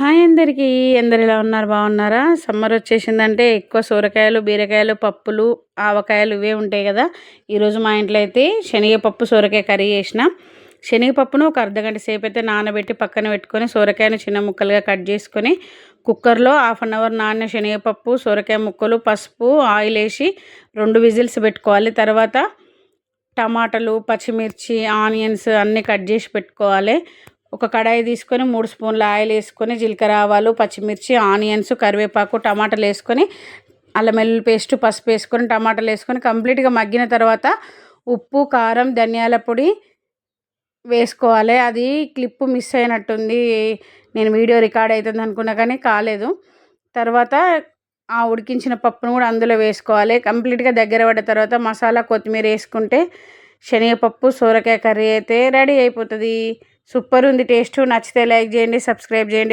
Hi అందరికీ. అందరు ఎలా ఉన్నారు? బాగున్నారా? సమ్మర్ వచ్చేసిందంటే ఎక్కువ సొరకాయలు బీరకాయలు పప్పులు ఆవకాయలు ఇవే ఉంటాయి కదా. ఈరోజు మా ఇంట్లో అయితే శనగపప్పు సొరకాయ కర్రీ చేసిన. శనగపప్పును ఒక అర్ధగంట సేపు అయితే నానబెట్టి పక్కన పెట్టుకొని సొరకాయను చిన్న ముక్కలుగా కట్ చేసుకొని కుక్కర్లో హాఫ్ అన్ అవర్ నాన్న శనగపప్పు సొరకాయ ముక్కలు పసుపు ఆయిల్ వేసి రెండు విజిల్స్ పెట్టుకోవాలి. తర్వాత టమాటాలు పచ్చిమిర్చి ఆనియన్స్ అన్నీ కట్ చేసి పెట్టుకోవాలి. ఒక కడాయి తీసుకొని మూడు స్పూన్ల ఆయిల్ వేసుకొని జీలకర్ర ఆవాలు పచ్చిమిర్చి ఆనియన్స్ కరివేపాకు టమాటాలు వేసుకొని అల్లం వెల్లుల్లి పేస్ట్ పసుపు వేసుకొని టమాటాలు వేసుకొని కంప్లీట్గా మగ్గిన తర్వాత ఉప్పు కారం ధనియాల పొడి వేసుకోవాలి. అది క్లిప్ మిస్ అయినట్టుంది. నేను వీడియో రికార్డ్ అవుతుంది అనుకున్నా కానీ కాలేదు. తర్వాత ఆ ఉడికించిన పప్పును కూడా అందులో వేసుకోవాలి. కంప్లీట్గా దగ్గర పడ్డ తర్వాత మసాలా కొత్తిమీర వేసుకుంటే శనగపప్పు సోరకాయ కర్రీ అయితే రెడీ అయిపోతుంది. సూపర్ ఉంది టేస్ట్ నచ్చితే లైక్ చేయండి సబ్స్క్రైబ్ చేయండి.